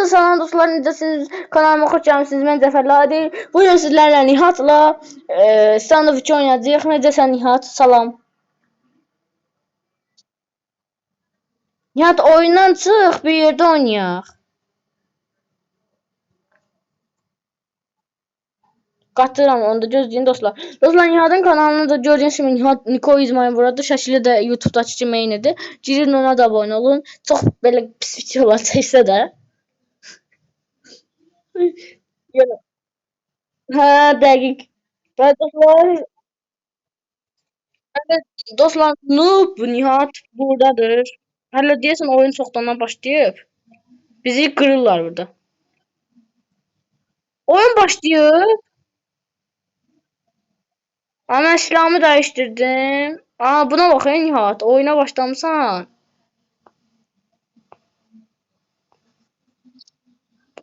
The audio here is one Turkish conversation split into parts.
Hamınıza salam dostlar, necəsiniz? Kanalıma xoş gəlmisiniz. Mən Cəfər Ladi. Bu gün sizlərlə Nihatla e, sandviç oynayacağıq. Necəsən Nihat? Salam. Nihat oyundan çıx, bir yerdə oynayaq. Qatıram onu da gözləyin dostlar. Dostlar Nihatın kanalını da gördüyünüz kimi Nihat Niko İzmail burada şəkili də YouTube-dakı kimi eynidir. Girin ona da abunə olun. Çox belə pis videolar çəksə də. Hə, dəqiq. Və dostlar Evet, dostlar noob Nihat buradadır. Hələ deyəsən oyun çoxdandan başlayıb. Bizi qırırlar burada. Oyun başlayıb. Ama silahımı değiştirdim. Aa buna bak ya Nihat. Oyuna başlamışsan.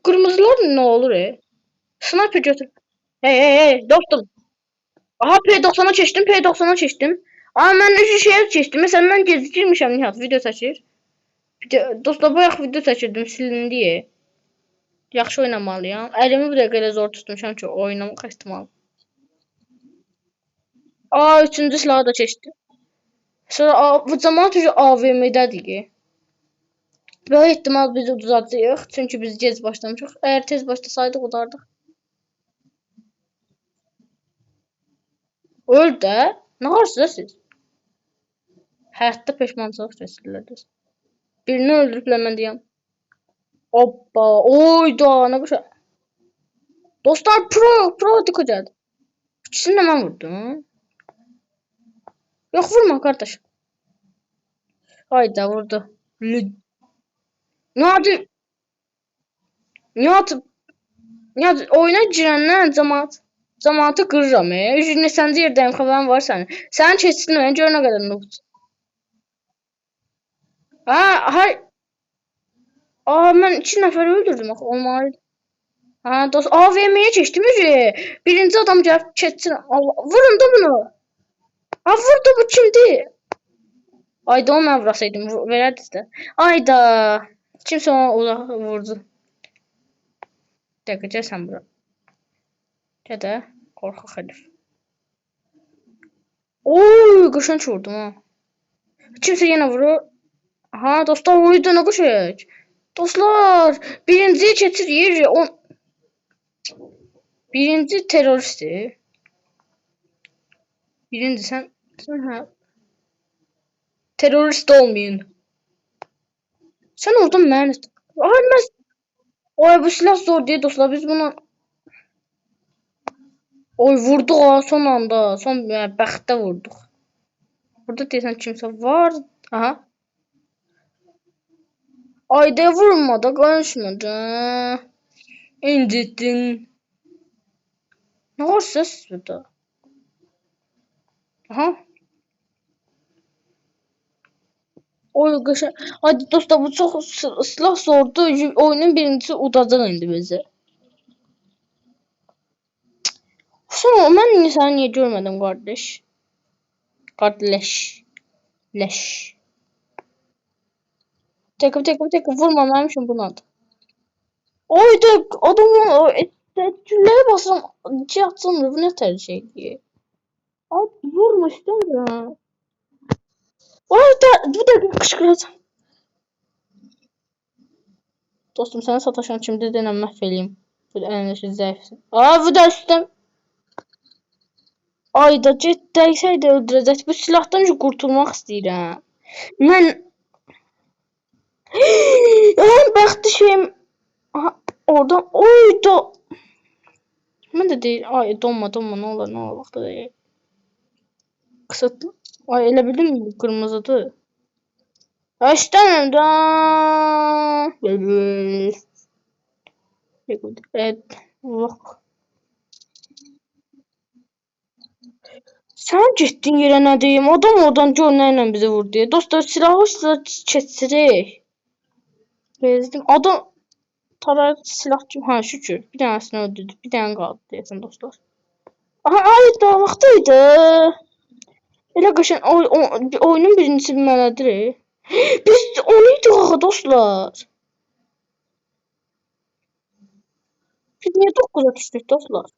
Kırmızılar ne olur e? Sniper götür. Hey hey hey dostum. Aha P90'a çeşdim P90'a çeşdim. Aa ben üç şey çeşdim. Mesela ben gecikirmişim Nihat video seçir. Bir de dostlar bayaq video seçirdim silin diye. Yaxşı oynamalıyam. Əlimi bu dəqiqə elə zor tutmuşam ki oynamaq istəmirəm. Aa üçüncü silahı da çeşitli. Sonra a, bu cemaat ucu AVM'dedir ki. Böyük ihtimal biz uzatacağıq. Çünki biz gec başlamışıq. Eğer tez başlasaydıq udardıq. Öl də. Nə qarsınız siz? Həyatda peşmançılıq keçirirdiniz. Birini öldürüblər mən deyəm. Hoppa. Oyda. Nə qışa. Dostlar pro. Pro dikəcədir. İkisini də mən vurdum. Yok vurma kardeş. Hayda vurdu. Lü- Nihat Nihat Nihat oyuna girəndən cəmaat cəmaatı qırıram. E. Üzünə səndə yerdəyim xəbərin var. Sənin keçsin mən gör nə qədər noob. Ha, hay. Aa mən iki nəfər öldürdüm axı olmalı. Ha, dost AVM'ye keçdim üzü. Birinci adam gəlib keçsin. Vurun da bunu. Ha vurdu bu kimdi? Ayda o mən vurasaydım vu- verərdi də. Ayda. Kimsə ona vurdu. Dəqiqə gəl sən bura. Gəl də qorxaq herif. Oy, qışınç vurdum ha. Kimsə yenə vurur. Ha, dostlar uydu nə qışıq. Dostlar, birinci keçir yer on Birinci teröristdir. Birinci sen, sen. Terörist olmayın. Sen mən... Ay mən... Ay bu silah zor diye dostlar biz bunu... Oy vurduq ha son anda. Son yəni, bəxtdə vurduq. Burada deyəsən kimsə var. Aha. Ayda vurma da konuşma da. İncittin. Ne ses burada? Aha. Qışa. Hadi dostlar bu sı- silah sordu. Y- Oyunun birincisi udacaq indi bizi. Sonra mən niyə səni niyə görmədim qardaş? Qardaş. Leş. Tekrar tekrar tekrar vurma mənim üçün bunu at. Oy da adamın o etkiləri basıram. Cihatçın bu nə tər şeydir? Ay vurma istəmirəm. Oy da bu da qışqıracam. Dostum sana sataşan kimdir denən məhv eləyim. Bu da əlindəki zəifsin. Aa bu da üstəm. Ay da get dəysəydi öldürəcək. Bu silahdan qurtulmaq istəyirəm. Mən Ən bəxtli şeyim oradan oy da Mən də deyil. Ay donma donma nə olur nə olur vaxtı deyil. Kısıtlı. Ay elə bildim bu qırmızıdır. Ya istəmirəm da. Evet. Allah. Sən getdin yerə nə deyim? Adam oradan gör bizi vurdu. Dostlar silahı silah keçirik. Bezdim. Adam tarar silah kim? Ha şükür. Bir tanesini öldürdü. Bir tane qaldı deyəsən dostlar. Aha ay da. Elə Elə oy, oyunun birincisi mənədir. Biz onu axı dostlar. Biz niye 9'a düşdük dostlar?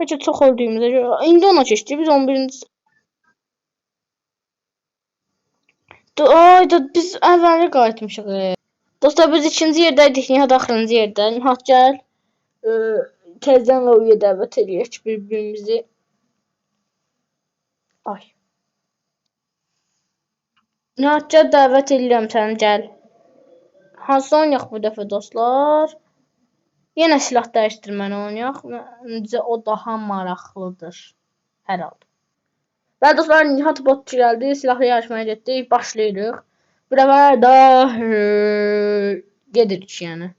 Bəlkə çox öldüyümüzə görə. İndi ona keçdik. Biz 11-ci Ay biz əvvələ qayıtmışıq. Dostlar biz ikinci yerdəydik. Nihat axırıncı yerdə. Nihat gəl. E, tezdən Loviyə dəvət eləyək bir-birimizi. Ay. Gəl dəvət eləyirəm səni gəl. Hansı oynayaq bu dəfə dostlar? Yenə silah dəyişdirməni oynayaq. Məncə o daha maraqlıdır. Hər halda. Və dostlar Nihat bot gəldi. Silahlı yarışmaya getdik. Başlayırıq. Bu dəfə də gedirik yəni.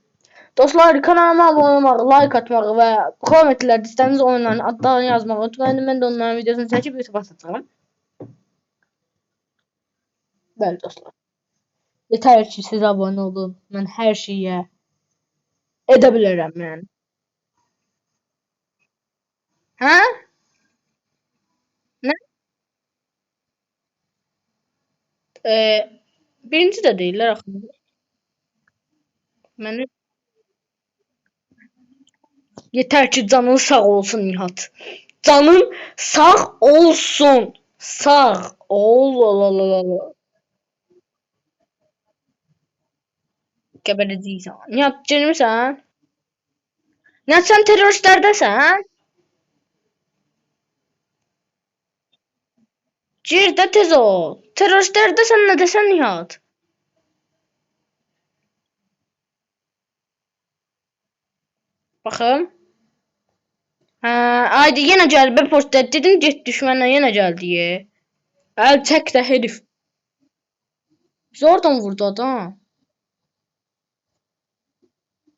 Dostlar kanalıma abunə olmağı, like atmağı və kommentlərdə istədiyiniz oyunların adlarını yazmağı unutmayın. Mən də onların videosunu çəkib YouTube atacağam. Bəli dostlar. Yeter ki siz abone olun. Ben her şeyi edebilirim yani. Ha? Ne? Ee, birinci de değiller aklımda. Ben Yeter ki canın sağ olsun Nihat. Canın sağ olsun. Sağ ol. ol, ol, ol. Geberəcəksən. Nihat girmirsən? Nihat sən terroristlərdəsən? Gir də tez ol. Terroristlərdəsən nə desən Nihat? Baxım. Hə, aydı yenə gəl be postda dedim get düşmənlə yenə gəl deyə. Əl çək də herif. Biz oradan vurdu adam.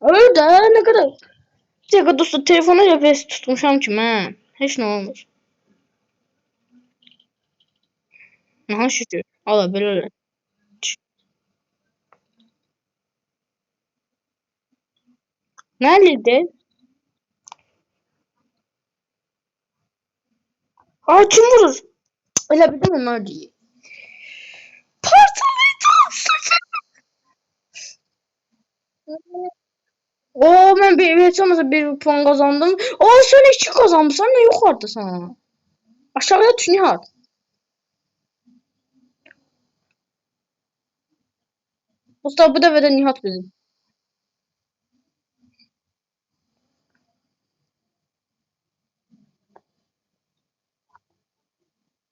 Öyle de ne kadar. Bir dakika dostlar telefona GPS tutmuşam ki mən. Heç nə olmur. Aha şükür. Ala belə. Nerede? Aa kim vurur? Öyle bildim onlar. Parçalayacağım sakın. Oo ben bir hiç olmasa bir puan kazandım. Oo sen iki kazanmışsın ne yukarıda sana. Aşağıya Nihat. Mustafa bu da ve Nihat bizim.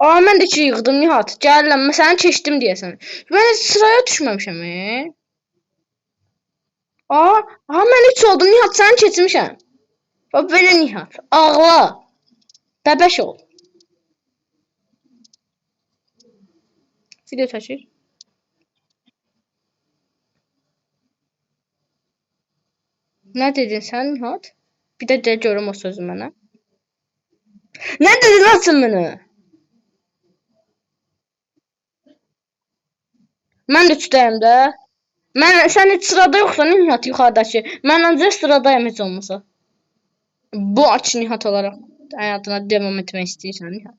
Aa mən də ki yığdım Nihat. Gəlirəm, səni keçdim deyəsən. Mən sıraya düşməmişəm. E? Aa, aha mən 3 oldum Nihat, səni keçmişəm. Bax belə Nihat. Ağla. Bəbəş ol. Video çəkir. Nə dedin sən Nihat? Bir də de görüm o sözü mənə. Nə dedin açın mənə? Mən də üçdəyim də. Mən sən heç sırada yoxsan Nihat yuxarıdakı. Mən ancaq sıradayım heç olmasa. Bu aç Nihat olaraq həyatına devam etmək istəyirsən Nihat.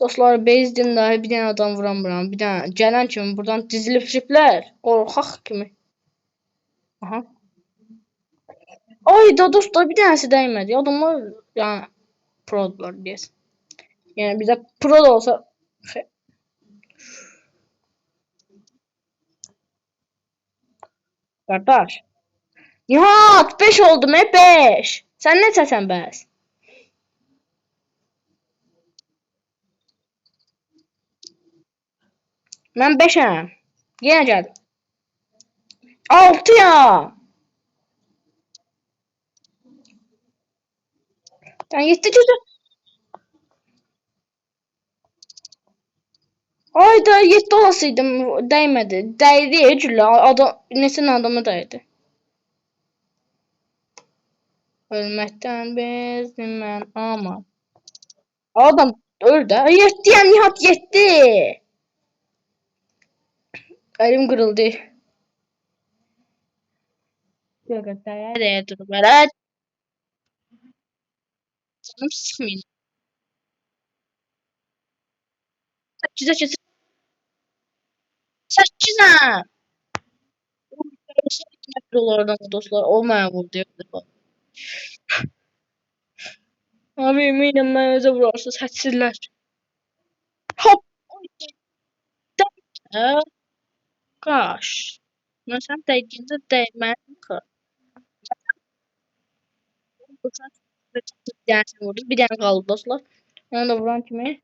Dostlar bezdim də bir dənə adam vuramıram. Bir dənə gələn kimi buradan dizilib şiplər. Qorxaq kimi. Aha. Ay da dostlar bir dənəsi dəymədi. Adamlar yəni prodular deyəsən. Yəni bizə pro da olsa Qardaş. Nihat 5 oldum e 5. Sən neçəsən bəs? Mən 5-əm. Yenə gəldim. 6-yam. Ben 7 çocuğum. Ay da 7 olasıydım değmedi. Değdi Ecülle adam nesin adamı değdi. Ölmekten bezdim ben ama. Adam öldü. Yetti ya Nihat yetti. Elim kırıldı. Yok nereye dur böyle. Canım sıkmayın. Çize çize. Saçma. Dolardan dostlar olmayan vurdu. Abi eminim mən özə vurarsınız hədsizlər. Hop. Qaş. Mən sən dəqiqində dəymən ki. Bir dənə vurdu. Bir dənə qaldı dostlar. Onu da vuran kimi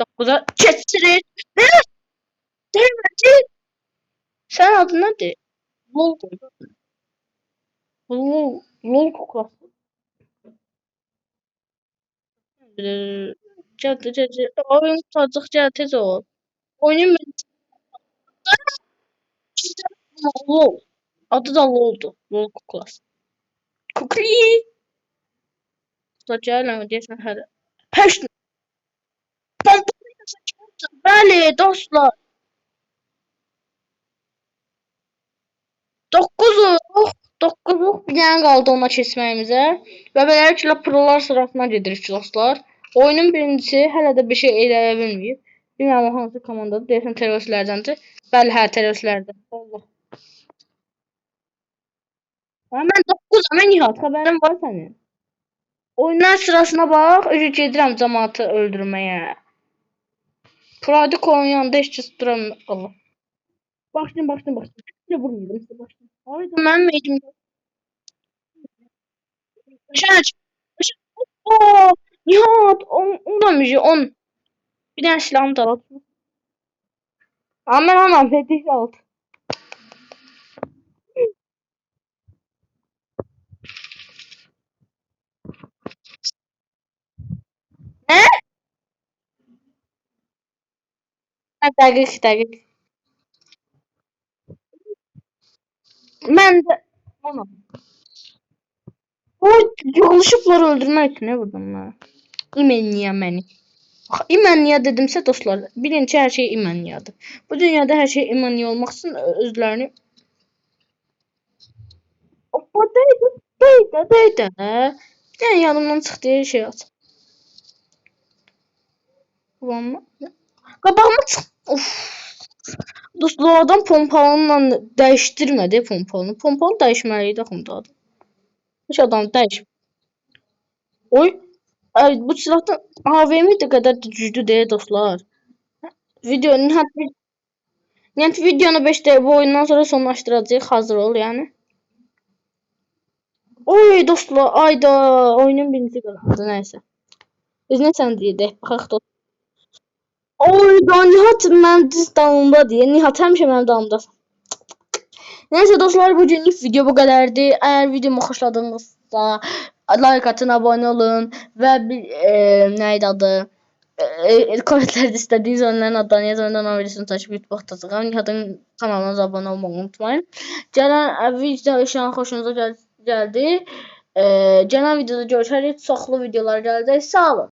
9'a keçirir. Ne? Değmedi. Sen adın nedir? Lol. Lol. Lol kuklası. Ee, Cadı cadı. Oyun tutacak tez ol. Ben... Lol. Adı da Lol'du. Lol kuklası. Kukli. Tutacağım ama diyorsan hadi. Peş. Bəli, dostlar. 9-uq, 9-uq bir dənə qaldı ona keçməyimizə. Və beləliklə prolar sırasına gedirik dostlar. Oyunun birincisi hələ də bir şey eləyə bilməyib. Bilmirəm hansı komandadır. Deyəsən terroristlərdəndir. Bəli, hə, terroristlərdən. Allah. Mən 9-am, mən Nihat, xəbərin var sənin. Oyunlar sırasına bax, özü gedirəm cəmaatı öldürməyə. Pradik oynayanda heç kəs duramır. Allah. Başlayın, başlayın, başlayın. Size vurmayacağım, size başlayın. Haydi mən meydim. Şaç. Oo, Nihat, 10 10 müziği 10. Bir tane silahımı da al. Ama ben anam fetih al. Ne? Ha, Dəqiq, dəqiq. Mən də anam. O yanlışlıkla öldürmək üçün nə vurdum mən? İmeniya məni. Bax, İmeniya dedimsə dostlar, bilin ki, hər şey İmeniyadır. Bu dünyada hər şey İmeniya olmaq üçün özlərini Hoppa deydə, deydə, deydə. Bir dənə yanımdan çıxdı şey. Ulan Qabağıma çıx. Of. Dostlar adam pompalınla dəyişdirmədi pompalını. Pompalı dəyişməli idi axı adam. Heç adam dəyiş. Oy. Ay, bu silahdan AVM də qədər də güclü deyil dostlar. Videonun hətta Yəni videonu 5 dəqiqə bu oyundan sonra sonlaşdıracağıq. Hazır ol yəni. Oy dostlar, ayda oyunun birinci qazandı nəysə. Biz nə sən deyək, baxaq dost. Oy da Nihat mən düz dalımda deyə. Nihat həmişə mənim dalımda. Neyse dostlar bugünlük video bu kadardı. Eğer videomu hoşladığınızda like atın, abone olun ve bir e, neydi adı? E, komentlerde istediğiniz oyunların adlarını yazın. Ondan videosunu takip edip bakacağım. Nihat'ın kanalına abone olmayı unutmayın. Gelen e, video an hoşunuza gel geldi. E, gelen videoda görüşürüz. Çoxlu videolar gələcək. Sağ olun.